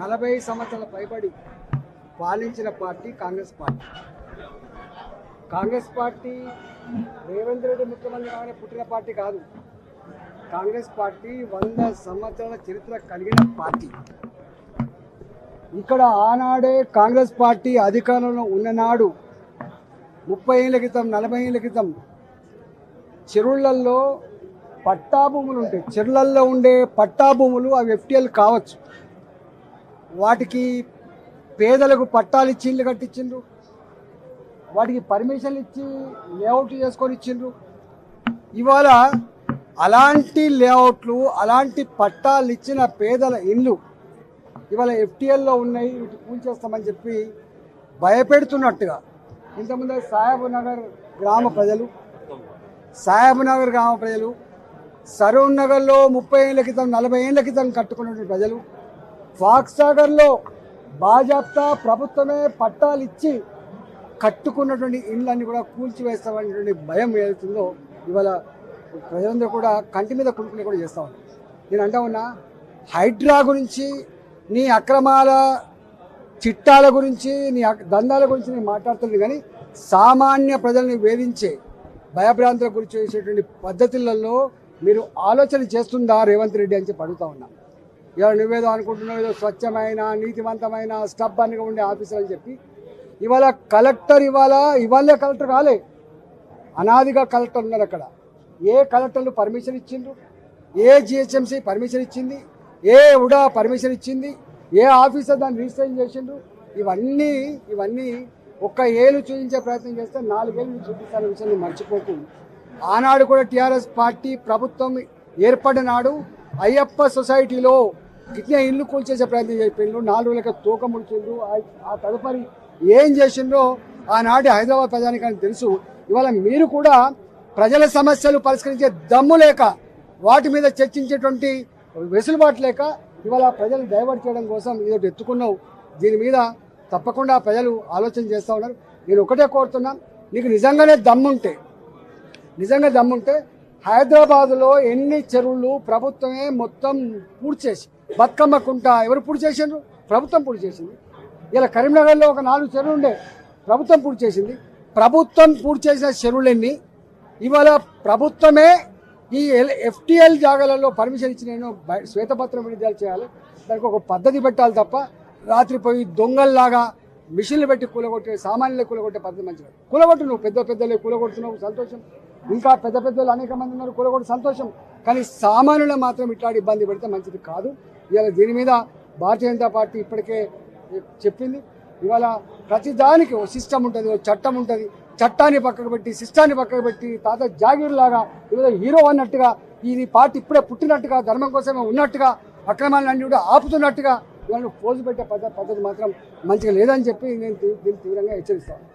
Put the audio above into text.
నలభై సంవత్సరాల పైబడి పాలించిన party Congress party. Congress party Revanth Reddy ముఖ్యమంత్రి కాగానే పుట్టిన పార్టీ కాదు. కాంగ్రెస్ పార్టీ వంద సంవత్సరాల చరిత్ర కలిగిన పార్టీ. ఇక్కడ ఆనాడే కాంగ్రెస్ పార్టీ అధికారంలో ఉన్ననాడు ముప్పై ఏళ్ళ క్రితం నలభై ఏళ్ళ క్రితం చెరువులలో పట్టాభూములు ఉంటాయి చెరువులలో ఉండే పట్టాభూములు అవి ఎఫ్టీఎల్ కావచ్చు. వాటికి పేదలకు పట్టాలు ఇచ్చి ఇల్లు కట్టించిండ్రు. వాటికి పర్మిషన్లు ఇచ్చి లేఅవుట్ చేసుకొని ఇచ్చిండ్రు. ఇవాళ అలాంటి లేఅవుట్లు అలాంటి పట్టాలు ఇచ్చిన పేదల ఇల్లు ఇవాళ ఎఫ్టీఎల్లో ఉన్నాయి వీటి కూల్చేస్తామని చెప్పి భయపెడుతున్నట్టుగా ఇంతకుముందు సాహెబ్ నగర్ గ్రామ ప్రజలు సాహెబ్ నగర్ గ్రామ ప్రజలు సరూర్ నగర్లో ముప్పై ఏళ్ళ క్రితం నలభై ఏళ్ళ క్రితం కట్టుకున్నటువంటి ప్రజలు ఫాక్స్ సాగర్లో బాజాప్తా ప్రభుత్వమే పట్టాలు ఇచ్చి కట్టుకున్నటువంటి ఇళ్ళన్ని కూడా కూల్చివేస్తామనేటువంటి భయం ఏదైతుందో ఇవాళ ప్రజలందరూ కూడా కంటి మీద కుడుకునే కూడా చేస్తా ఉన్నారు. నేను అంటా ఉన్నా హైడ్రా గురించి నీ అక్రమాల చిట్టాల గురించి నీ దందాల గురించి నేను మాట్లాడుతుంది కానీ సామాన్య ప్రజల్ని వేధించే భయభ్రాంతుల గురించి చేసేటువంటి పద్ధతులలో మీరు ఆలోచన చేస్తుందా రేవంత్ రెడ్డి అని చెప్పి అడుగుతా ఉన్నా. ఇవాళ నువ్వేదో అనుకుంటున్నావు ఏదో స్వచ్ఛమైన నీతివంతమైన స్టబ్బన్గా ఉండే ఆఫీసర్ అని చెప్పి ఇవాళ కలెక్టర్ ఇవాళ ఇవాళే కలెక్టర్ కాలే అనాదిగా కలెక్టర్ ఉన్నారు అక్కడ. ఏ కలెక్టర్లు పర్మిషన్ ఇచ్చిండ్రు? ఏ జిహెచ్ఎంసీ పర్మిషన్ ఇచ్చింది? ఏ ఉడా పర్మిషన్ ఇచ్చింది? ఏ ఆఫీసర్ దాన్ని రిజిస్ట్రేషన్ చేసిండ్రు? ఇవన్నీ ఇవన్నీ ఒక్క ఏళ్ళు చూపించే ప్రయత్నం చేస్తే నాలుగేళ్ళు చూపిస్తాన విషయాన్ని మర్చిపోకు ఆనాడు కూడా టీఆర్ఎస్ పార్టీ ప్రభుత్వం ఏర్పడిన నాడు అయ్యప్ప సొసైటీలో ఇట్లా ఇల్లు కూల్చేసే ప్రయత్నం చేసిండ్రు నాలుగు లెక్క తూక ముడిచిండ్రు. ఆ- తదుపరి ఏం చేసిండ్రో ఆనాటి హైదరాబాద్ ప్రజానికానికి తెలుసు. ఇవాళ మీరు కూడా ప్రజల సమస్యలు పరిష్కరించే దమ్ము లేక వాటి మీద చర్చించేటువంటి వెసులుబాటు లేక ఇవాళ ప్రజలు డైవర్ట్ చేయడం కోసం ఇదొకటి ఎత్తుకున్నావు. దీని మీద తప్పకుండా ప్రజలు ఆలోచన చేస్తూ ఉన్నారు. నేను ఒకటే కోరుతున్నా నీకు నిజంగానే దమ్ముంటే నిజంగా దమ్ముంటే హైదరాబాద్లో ఎన్ని చెరువులు ప్రభుత్వమే మొత్తం పూర్తి చేసి బతుకమ్మ కుంట ఎవరు పూర్తి చేసిండ్రు? ప్రభుత్వం పూర్తి చేసింది. ఇలా కరీంనగర్లో ఒక నాలుగు చెరువులు ఉండే ప్రభుత్వం పూర్తి చేసింది. ప్రభుత్వం పూర్తి చేసిన చెరువులన్నీ? ఇవాళ ప్రభుత్వమే ఈ ఎఫ్టిఎల్ జాగాలలో పర్మిషన్ ఇచ్చి నేను శ్వేతపత్రం విడుదల చేయాలి. దానికి ఒక పద్ధతి పెట్టాలి తప్ప రాత్రి పోయి దొంగల్లాగా మిషన్లు పెట్టి కూలగొట్టే సామాన్యులు కూలగొట్టే పద్ధతి మంచిది కూలగొట్టు నువ్వు పెద్ద పెద్దలే కూలగొడుతున్నావు సంతోషం. ఇంకా పెద్ద పెద్దలు అనేక మంది ఉన్నారు కూలగొట్టు సంతోషం. కానీ సామాన్యులు మాత్రం ఇట్లాంటి ఇబ్బంది పెడితే మంచిది కాదు. ఇవాళ దీని మీద భారతీయ జనతా పార్టీ ఇప్పటికే చెప్పింది. ఇవాళ ప్రతిదానికి ఓ సిస్టమ్ ఉంటుంది ఓ చట్టం ఉంటుంది. చట్టాన్ని పక్కకు పెట్టి సిస్టాన్ని పక్కకు పెట్టి తాత జాగీర్ లాగా ఇవాళ హీరో అన్నట్టుగా ఇది పార్టీ ఇప్పుడే పుట్టినట్టుగా ధర్మం కోసమే ఉన్నట్టుగా అక్రమాలన్నీ కూడా ఆపుతున్నట్టుగా ఇవాళ పోజు పెట్టే పద్ధతి పద్ధతి మాత్రం మంచిగా లేదని చెప్పి నేను దీన్ని తీవ్రంగా హెచ్చరిస్తాను.